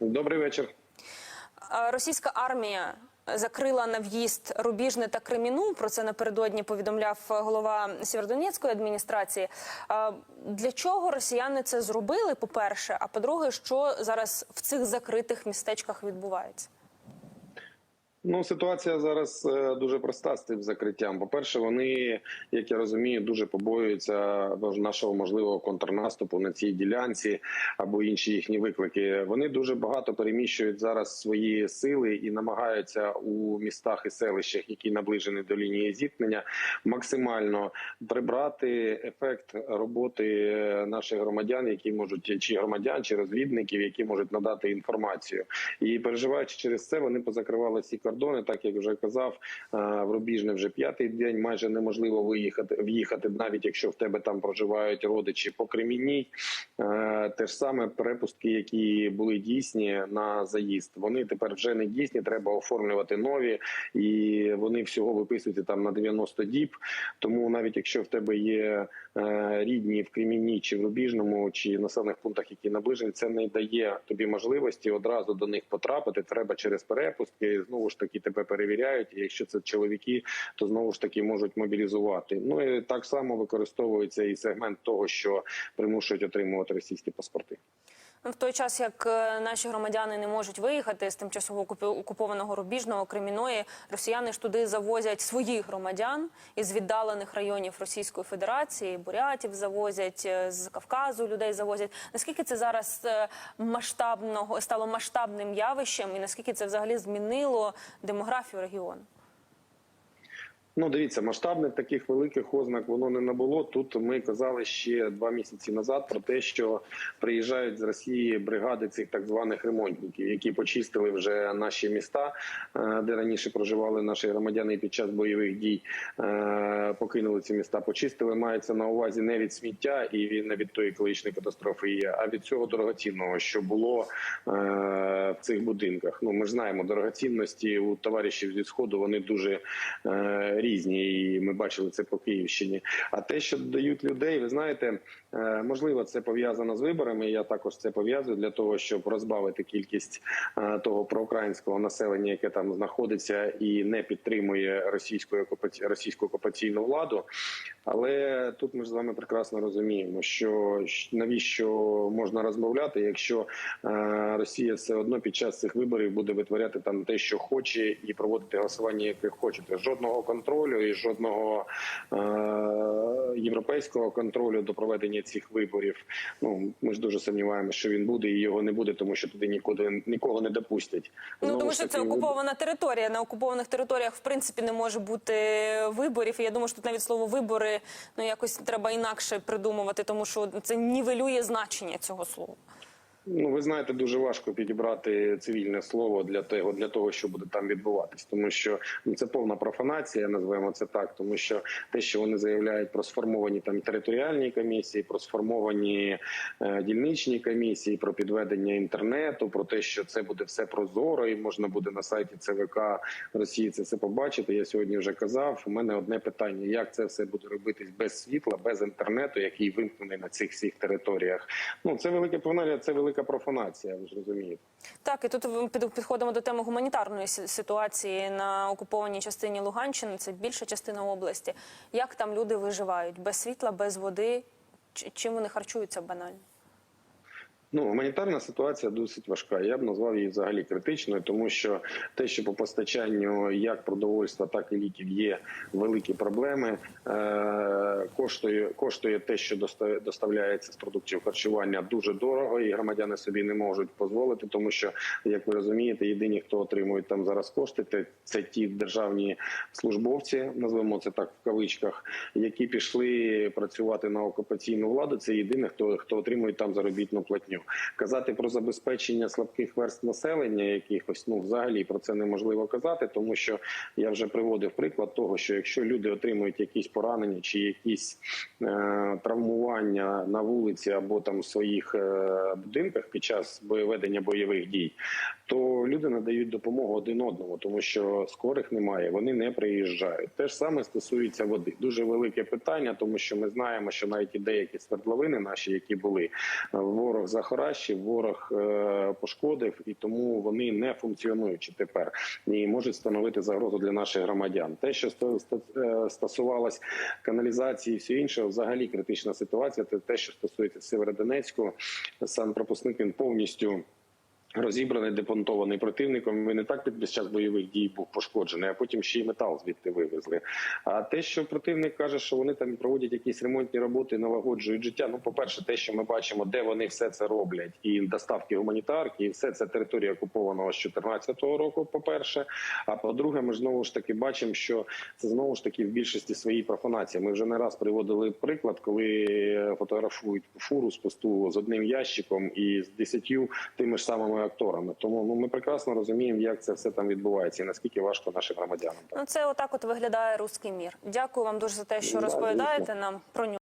Добрий вечір. Е, Російська армія закрила на в'їзд Рубіжне та Креміну. Про це напередодні повідомляв голова Сєвєродонецької адміністрації. Е, Для чого росіяни це зробили? По перше, а по-друге, що зараз в цих закритих містечках відбувається? Ну, ситуація зараз е, дуже проста з цим закриттям. По-перше, вони, як я розумію, дуже побоюються нашого можливого контрнаступу на цій ділянці або інші їхні виклики. Вони дуже багато переміщують зараз свої сили і намагаються у містах і селищах, які наближені до лінії зіткнення, максимально прибрати ефект роботи наших громадян, які можуть чи громадян, чи розвідників, які можуть надати інформацію. І переживаючи через це, вони позакривали всі кордони, так як вже казав, е, в Рубіжне вже п'ятий день. Майже неможливо виїхати в'їхати, навіть якщо в тебе там проживають родичі по Кремінній. Е, Те ж саме перепустки, які були дійсні на заїзд. Вони тепер вже не дійсні. Треба оформлювати нові, і вони всього виписуються там на 90 діб. Тому навіть якщо в тебе є е, рідні в Кремінні чи в Рубіжному, чи населених пунктах, які наближені, це не дає тобі можливості одразу до них потрапити. Треба через перепустки. Знову ж таки тебе перевіряють. І якщо це чоловіки, то знову ж таки можуть мобілізувати. Ну і так само використовується і сегмент того, що примушують отримувати російські паспорти. В той час, як е, наші громадяни не можуть виїхати з тимчасово окупованого Рубіжного Креміної, росіяни ж туди завозять своїх громадян із віддалених районів Російської Федерації, бурятів завозять е, з Кавказу людей завозять. Наскільки це зараз е, масштабного стало масштабним явищем, і наскільки це взагалі змінило демографію регіону? Ну, дивіться, масштабних таких великих ознак воно не набуло. Тут ми казали ще два місяці назад про те, що приїжджають з Росії бригади цих так званих ремонтників, які почистили вже наші міста, е, де раніше проживали наші громадяни під час бойових дій. е, Покинули ці міста, почистили. Мається на увазі не від сміття і не від тої екологічної катастрофи, а від цього дорогоцінного, що було е, в цих будинках. Ну ми ж знаємо, дорогоцінності у товаришів зі сходу вони дуже е, різні, і ми бачили це по Київщині. А те, що додають людей, ви знаєте, е, можливо, це пов'язано з виборами. Я також це пов'язую для того, щоб розбавити кількість е, того проукраїнського населення, яке там знаходиться і не підтримує російську російську окупаційну владу. Але тут ми ж з вами прекрасно розуміємо, що навіщо можна розмовляти, якщо е, Росія все одно під час цих виборів буде витворяти там те, що хоче, і проводити голосування, яке хочете. Жодного контролю і жодного е, європейського контролю до проведення цих виборів. Ну ми ж дуже сумніваємося, що він буде і його не буде, тому що туди нікуди нікого не допустять. Ну Знову тому що це окупована територія. На окупованих територіях в принципі не може бути виборів. І я думаю, що тут навіть слово вибори ну якось треба інакше придумувати, тому що це нівелює значення цього слова. Ну, ви знаєте, дуже важко підібрати цивільне слово для того, для того, що буде там відбуватись, тому що ну це повна профанація, називаємо це так, тому що те, що вони заявляють про сформовані там територіальні комісії, про сформовані е, дільничні комісії, про підведення інтернету, про те, що це буде все прозоро, і можна буде на сайті ЦВК Росії це все побачити. Я сьогодні вже казав. У мене одне питання: як це все буде робитись без світла, без інтернету, який вимкнений на цих всіх територіях? Ну це велике повнення, це велика профанація. Ви ж розумієте. Так, і тут підходимо до теми гуманітарної ситуації на окупованій частині Луганщини. Це більша частина області. Як там люди виживають без світла, без води? Чим вони харчуються банально? Ну, гуманітарна ситуація досить важка. Я б назвав її взагалі критичною, тому що те, що по постачанню як продовольства, так і ліків є великі проблеми. Е, коштує коштує те, що доставляється з продуктів харчування, дуже дорого, і громадяни собі не можуть дозволити, тому що, як ви розумієте, єдині, хто отримують там зараз кошти, це ті державні службовці, назвемо це так в кавичках, які пішли працювати на окупаційну владу. Це єдине, хто хто отримує там заробітну платню. Казати про забезпечення слабких верст населення, якихось ну взагалі про це неможливо казати, тому що я вже приводив приклад того, що якщо люди отримують якісь поранення чи якісь е, травмування на вулиці або там в своїх е, будинках під час боєведення бойових дій, то люди надають допомогу один одному, тому що скорих немає, вони не приїжджають. Те ж саме стосується води. Дуже велике питання, тому що ми знаємо, що навіть і деякі свердловини наші, які були, ворог захопив захаращив, ворог е, пошкодив, і тому вони не функціонуючі тепер і можуть становити загрозу для наших громадян. Те, що е, стосувалось каналізації, і все інше, взагалі критична ситуація. Це те, що стосується Северодонецьку, сам пропускник він повністю. Розібраний, депонтований противником. Він не так під час бойових дій був пошкоджений, а потім ще й метал звідти вивезли. А те, що противник каже, що вони там проводять якісь ремонтні роботи, налагоджують життя. Ну, по перше, те, що ми бачимо, де вони все це роблять, і доставки гуманітарки, і все це територія окупованого з 2014 року. По перше, а по-друге, ми знову ж таки бачимо, що це знову ж таки в більшості своїй профанації. Ми вже не раз приводили приклад, коли фотографують фуру з посту з одним ящиком і з десятью тими ж самими акторами. Тому ну ми прекрасно розуміємо, як це все там відбувається, і наскільки важко нашим громадянам. Ну це отак от виглядає руський мір. Дякую вам дуже за те, що Да, розповідаєте нам про нього.